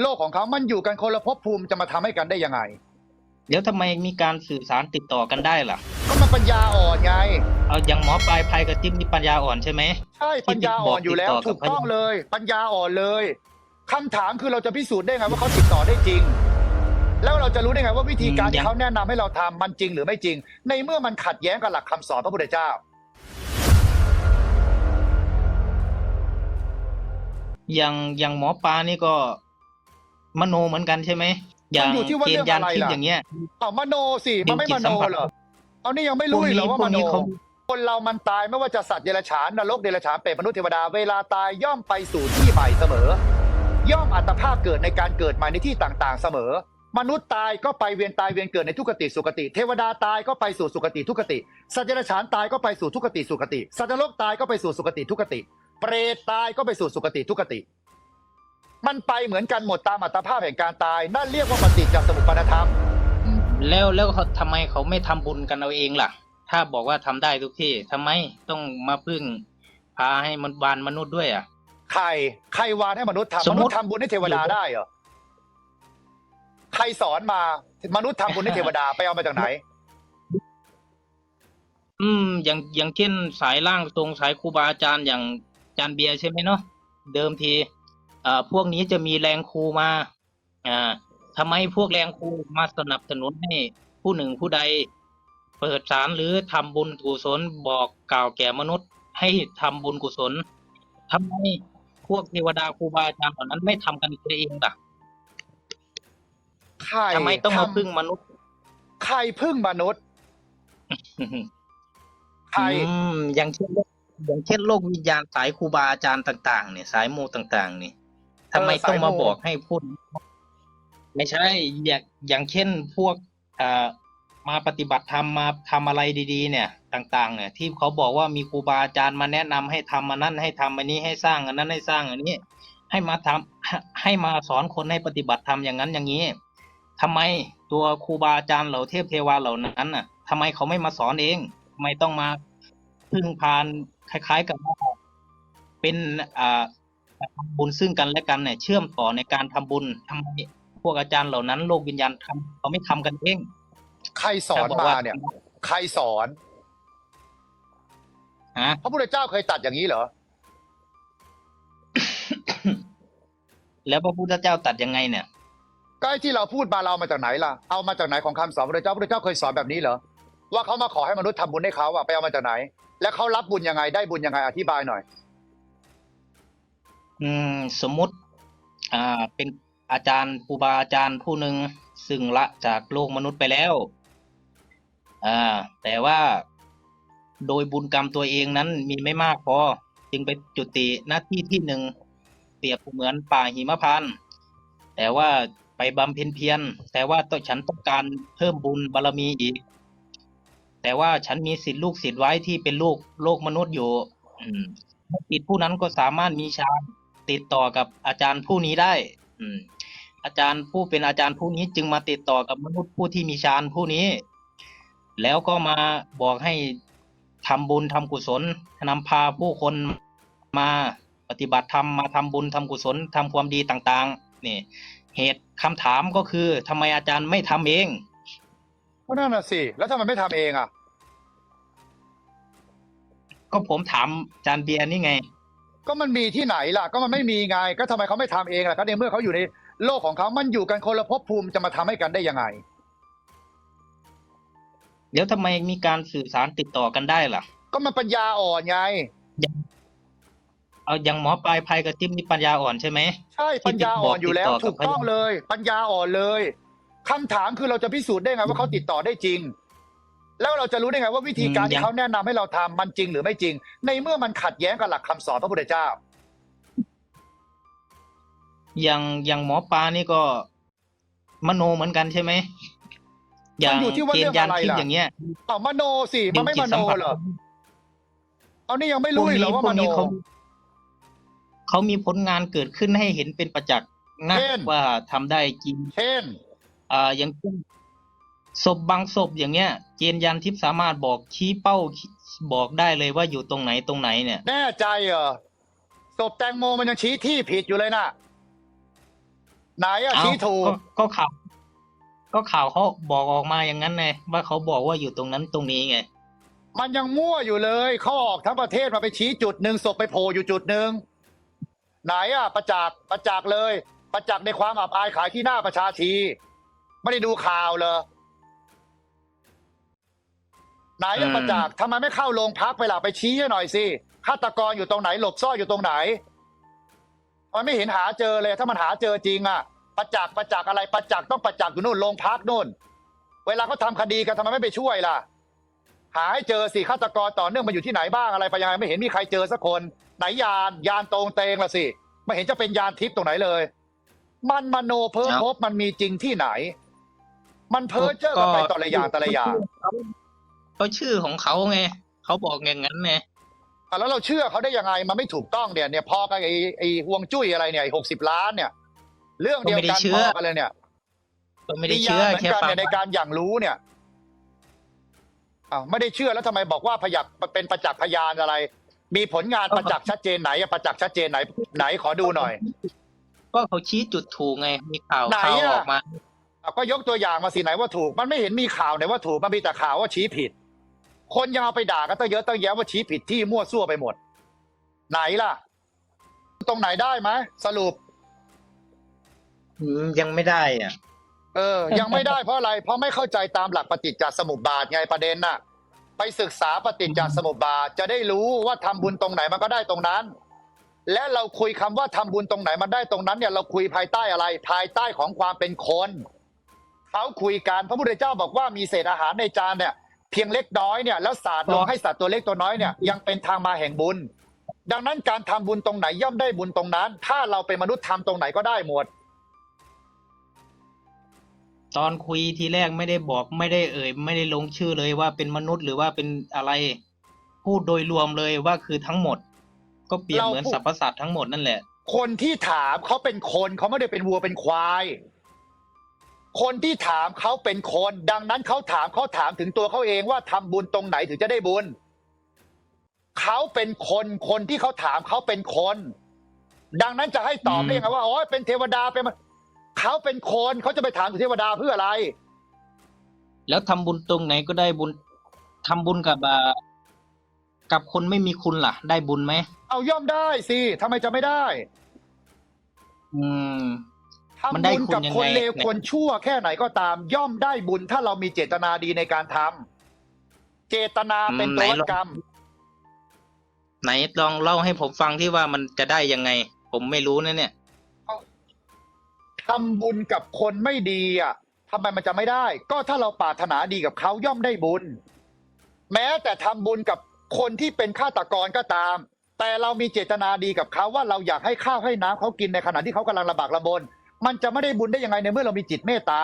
โลกของเขามันอยู่กันคนละภพภูมิจะมาทำให้กันได้ยังไง แล้วทำไมมีการสื่อสารติดต่อกันได้ล่ะ ก็มันปัญญาอ่อนไง เอาอย่างหมอปลายภัยกับจิ๊บนี่ปัญญาอ่อนใช่ไหมใช่ปัญญาอ่อนอยู่แล้วที่ติดต่อกับถูกต้องเลย ปัญญาอ่อนเลยคำถามคือเราจะพิสูจน์ได้ไงว่าเขาติดต่อได้จริง แล้วเราจะรู้ได้ไงว่าวิธีการที่เขาแนะนำให้เราทำมันจริงหรือไม่จริง ในเมื่อมันขัดแย้งกับหลักคำสอนพระพุทธเจ้าอย่างอย่างหมอปลานี่ก็ มโนเหมือนกันใช่ไหมอย่างมันอยู่ที่ว่าเจเรื่นองยานอะไรทิพย์ล่ะ อย่างเงี้ย เอามโนสิมันไม่มโนเหรอเอานี่ยังไม่รู้อีกเหรอว่าพมวกโนนี้เขา คนเรามันตายไม่ว่าจะสัตว์เดรัจฉานนรกเดรัจฉานเปรตมนุษย์เทวดาเวลาตายย่อมไปสู่ที่ใหม่เสมอ ย่อมอัตภาพเกิดในการเกิดใหม่ในที่ต่างๆ เสมอ มนุษย์ตายก็ไปเวียนตายเวียนเกิดในทุกติสุคติ เทวดาตายก็ไปสู่สุคติทุกติ สัตว์เดรัจฉานตายก็ไปสู่ทุกติสุคติ สัตว์นรกตายก็ไปสู่สุคติทุกติ เปรตตายก็ไปสู่สุคติทุกติ มันไปเหมือนกันหมดตามอัตภาพแห่งการตาย นั่นเรียกว่าปฏิจจสมุปบาทธรรม แล้วแล้วเขาทำไมเขาไม่ทำบุญกันเอาเองล่ะ ถ้าบอกว่าทำได้ทุกที่ทำไมต้องมาพึ่งพาให้มันวานมนุษย์ด้วยอะ ใคร ใครวานให้มนุษย์สทำมมมุนุติ ษย์ทำบุญให้เทวดาได้เหรอ ใครสอนมา มนุษย์ทำบุญให้เทวดา ไปเอามาจากไหน อืม อย่างอย่างเช่นสายล่างทรงสายครูบาอาจารย์อย่างอาจารย์เบียร์ใช่ไหมเนาะเดิมทีอ่า พวกนี้จะมีแรงครูมาอ่าทำไมพวกแรงครูมาสนับสนุนให้ผู้หนึ่งผู้ใด เปิดสารหรือทำบุญกุศลบอกกล่าวแก่มนุษย์ ให้ทำบุญกุศลทำไมพวกเทวดาครูบาอาจารย์เหล่านั้นไม่ทำกันเองล่ะใครทำไมต้องมาทำพึ่งมนุษย์ ใครพึ่งมนุษย์ใครอืมอย่างเช่นโลกอย่างเช่นโลกวิญญาณสายครูบาอาจารย์ต่าง ๆ เนี่ย สายมูต่าง ๆ นี่ ทำไมเออต้องมาสายมูบอกให้พูด ไม่ใช่อย่างอย่างเช่นพวกอ่ามาปฏิบัติธรรมมาทำอะไรดีๆ เนี่ย ต่าง ๆ เนี่ย ที่เขาบอกว่ามีครูบาอาจารย์มาแนะนำให้ทำอันนั้นให้ทำอันนี้ให้สร้างอันนั้นให้สร้างอันนี้ ให้มาทำให้ให้มาสอนคนให้ปฏิบัติธรรมอย่างนั้นอย่างนี้ทำไมตัวครูบาอาจารย์เหล่าเทพเทวาเหล่านั้นน่ะทำไมเขาไม่มาสอนเองทำไมต้องมาพึ่งพานคล้าย ๆกับว่าเป็นอ่า ทำบุญซึ่งกันและกันเนี่ยเชื่อมต่อในการทำบุญทำไมพวกอาจารย์เหล่านั้นโลกวิญญาณทำเขาไม่ทำกันเองใครสอนถ้บกมาว่เนี่ย ใครสอนฮะพระพุทธเจ้าเคยตัดอย่างนี้เหรอ แล้วพระพุทธเจ้าตัดยังไงเนี่ยก็ไอ้ที่เราพูดมาเราเอามาจากไหนล่ะ เอามาจากไหนของคำสอนพระพุทธเจ้าพระพุทธเจ้าเคยสอนแบบนี้เหรอ ว่าเขามาขอให้มนุษย์ทำบุญให้เขาอะไปเอามาจากไหน แล้วเขารับบุญยังไงได้บุญยังไงอธิบายหน่อย อืม สมมุติ อ่า เป็นอาจารย์ครูบาอาจารย์ผู้หนึ่งซึ่งละจากโลกมนุษย์ไปแล้ว อ่า แต่ว่าโดยบุญกรรมตัวเองนั้นมีไม่มากพอ จึงไปจุติหน้าที่ที่หนึ่งเปรียบเหมือนป่าหิมพานต์แต่ว่าไปบำเพ็ญเพียรแต่ว่าต้องฉันต้องการเพิ่มบุญบารมีอีก แต่ว่าฉันมีสิทธิลูกศิษย์ไว้ที่เป็นลูกโลกมนุษย์อยู่อืมศิษย์ผู้นั้นก็สามารถมีฌาน ติดต่อกับอาจารย์ผู้นี้ได้ อืม อาจารย์ผู้เป็นอาจารย์ผู้นี้จึงมาติดต่อกับมนุษย์ผู้ที่มีฌานผู้นี้ แล้วก็มาบอกให้ทำบุญทำกุศลนำพาผู้คนมาปฏิบัติธรรมมาทำบุญทำกุศลทำความดีต่างๆ นี่ เหตุคำถามก็คือทำไมอาจารย์ไม่ทำเองก็นั่นน่ะสิแล้วทำไมไม่ทำเองอะก็ผมถามอาจารย์เบียร์นี่ไง ก็มันมีที่ไหนล่ะ ก็มันไม่มีไง ก็ทำไมเขาไม่ทำเองล่ะก็ในเมื่อเขาอยู่ในโลกของเขามันอยู่กันคนละภพภูมิจะมาทำให้กันได้ยังไง เดี๋ยวทำไมมีการสื่อสารติดต่อกันได้ล่ะ ก็มันปัญญาอ่อนไง เอาอย่างหมอปลายภัยกับจิ้มนี่ปัญญาอ่อนใช่ไหม ใช่ปัญญาอ่อนอยู่แล้วติดต่อกับถูกต้องเลย ปัญญาอ่อนเลยคำถามคือเราจะพิสูจน์ได้ไงว่าเขาติดต่อได้จริง แล้วเราจะรู้ได้ไงว่าวิธีการที่เขาแนะนำให้เราทำมันจริงหรือไม่จริง ในเมื่อมันขัดแย้งกับหลักคำสอนพระพุทธเจ้า อย่างอย่างหมอปลานี่ก็ มโนเหมือนกันใช่ไหมอย่างมันอยู่ที่ว่าเจเรื่นองยานอะไรทิพย์ล่ะอย่างเงี้ยเอามโนสิมันไม่มโนเหรอเอานี่ยังไม่รู้อีกเหรอว่าพมวกโนนี้เขาเขามีผลงานเกิดขึ้นให้เห็นเป็นประจักษ์นะเช่นว่าทำได้จริง เช่น อ่าอย่างเช่น ศพบางศพอย่างเงี้ยเจนยานทิพย์สามารถบอกชี้เป้าบอกได้เลยว่าอยู่ตรงไหนตรงไหนเนี่ยแน่ใจเหรอศพแตงโมมันยังชี้ที่ผิดอยู่เลยน่ะไหนอะเอ้าชี้ถูกก็ข่าวก็ข่าวเขาบอกออกมาอย่างนั้นไงว่าเขาบอกว่าอยู่ตรงนั้นตรงนี้ไงมันยังมั่วอยู่เลยเขาออกทั้งประเทศมาไปชี้จุดหนึ่งศพไปโผล่อยู่จุดหนึ่งไหนอะประจักษ์ประจักษ์เลย ประจักษ์ในความอับอายขายที่หน้าประชาชีไม่ได้ดูข่าวเลย ไหนอือะมประจักษ์ทำไมไม่เข้าโรงพักไปล่ะไปชี้ให้หน่อยสิฆาตกรอยู่ตรงไหน หลบซ่อนอยู่ตรงไหน มันไม่เห็นหาเจอเลย ถ้ามันหาเจอจริงอะประจักษ์ประจักษ์อะไรประจักษ์ต้องประจักษ์อยู่นู่นโรงพักนู่น เวลาเขาทำคดีกันทำไมไม่ไปช่วยล่ะ หาให้เจอสิฆาตกรต่อเนื่องมาอยู่ที่ไหนบ้างอะไรไปยังไงไม่เห็นมีใครเจอสักคนไหนยานยานตรงเตงละสิไม่เห็นจะเป็นยานทิพย์ตรงไหนเลย มันมโนเพ้อครับพบมันมีจริงที่ไหน มันเพ้อเจ้อกันไปต่อละอย่างแต่ละอย่าง เขาชื่อของเขาไงเขาบอกอย่างนั้นไงอะแล้วเราเชื่อเขาได้ยังไงมันไม่ถูกต้องเนี่ยเนี่ยพอกับไอ้ไอ้ห่วงจุ้ยอะไรเนี่ยหกสิบล้านเนี่ย เรื่องเดียวกันพอกันเลยเนี่ยก็ไม่ได้นิยาเชื่อเหมือนแค่กันฟังเนี่ยในการอย่างรู้เนี่ยอ้าวไม่ได้เชื่อแล้วทำไมบอกว่าพยักเป็นประจักษ์พยานอะไร มีผลงานประจักษ์ชัดเจนไหนอะประจักษ์ชัดเจนไหน ไหนขอดูหน่อย ก็เขาชี้จุดถูกไง มีข่าวไหนข่าวอะ ออกมา อะก็ยกตัวอย่างมาสิไหนว่าถูก มันไม่เห็นมีข่าวไหนว่าถูกมันมีแต่ข่าวว่าชี้ผิด คนยังเอาไปด่ากันตั้งเยอะตั้งแยะว่าชี้ผิดที่มั่วซั่วไปหมด ไหนล่ะ ตรงไหนได้ไหมสรุป อืมยังไม่ได้อะ เออ ยังไม่ได้เพราะอะไร เพราะไม่เข้าใจตามหลักปฏิจจสมุปบาทไงประเด็นน่ะ ไปศึกษาปฏิจจสมุปบาท จะได้รู้ว่าทำบุญตรงไหนมันก็ได้ตรงนั้น และเราคุยคำว่าทำบุญตรงไหนมันได้ตรงนั้นเนี่ยเราคุยภายใต้อะไร ภายใต้ของความเป็นคนเขาคุยกันพระพุทธเจ้าบอกว่ามีเศษอาหารในจานเนี่ย เพียงเล็กน้อยเนี่ยแล้วสาดลงให้สัตว์ตัวเล็กตัวน้อยเนี่ยยังเป็นทางมาแห่งบุญ ดังนั้นการทำบุญตรงไหนย่อมได้บุญตรงนั้น ถ้าเราเป็นมนุษย์ทำตรงไหนก็ได้หมด ตอนคุยทีแรกไม่ได้บอกไม่ได้เอ่ย ไม่ได้ลงชื่อเลยว่าเป็นมนุษย์หรือว่าเป็นอะไร พูดโดยรวมเลยว่าคือทั้งหมด ก็เปรียบเราเหมือนพูดสรรพสัตว์ทั้งหมดนั่นแหละ คนที่ถามเขาเป็นคนเขาไม่ได้เป็นวัวเป็นควาย คนที่ถามเขาเป็นคน ดังนั้นเขาถามเขาถามถึงตัวเขาเองว่าทำบุญตรงไหนถึงจะได้บุญเขาเป็นคนคนที่เขาถามเขาเป็นคน ดังนั้นจะให้ตอบอืมได้ยังไงว่าอ๋อเป็นเทวดาเป็นมันเขาเป็นคนเขาจะไปถามถึงเทวดาเพื่ออะไร แล้วทำบุญตรงไหนก็ได้บุญทำบุญกับอ่ากับคนไม่มีคุณล่ะ ได้บุญไหมเอาย่อมได้สิทำไมจะไม่ได้ อืม มันทำได้บุญคุณกับยังคนไงเลวคนชั่วแค่ไหนก็ตาม ย่อมได้บุญถ้าเรามีเจตนาดีในการทำเจตนาเป็นอืมตัวไหนวัดลองกรรม ไหนลองเล่าให้ผมฟังที่ว่ามันจะได้ยังไง ผมไม่รู้นะเนี่ย ทำบุญกับคนไม่ดีอะทำไมมันจะไม่ได้ ก็ถ้าเราปรารถนาดีกับเขาย่อมได้บุญ แม้แต่ทำบุญกับคนที่เป็นฆาตกรก็ตาม แต่เรามีเจตนาดีกับเขาว่าเราอยากให้ข้าวให้น้ำเขากินในขณะที่เขากำลังลำบากลำบน มันจะไม่ได้บุญได้ยังไงในเมื่อเรามีจิตเมตตา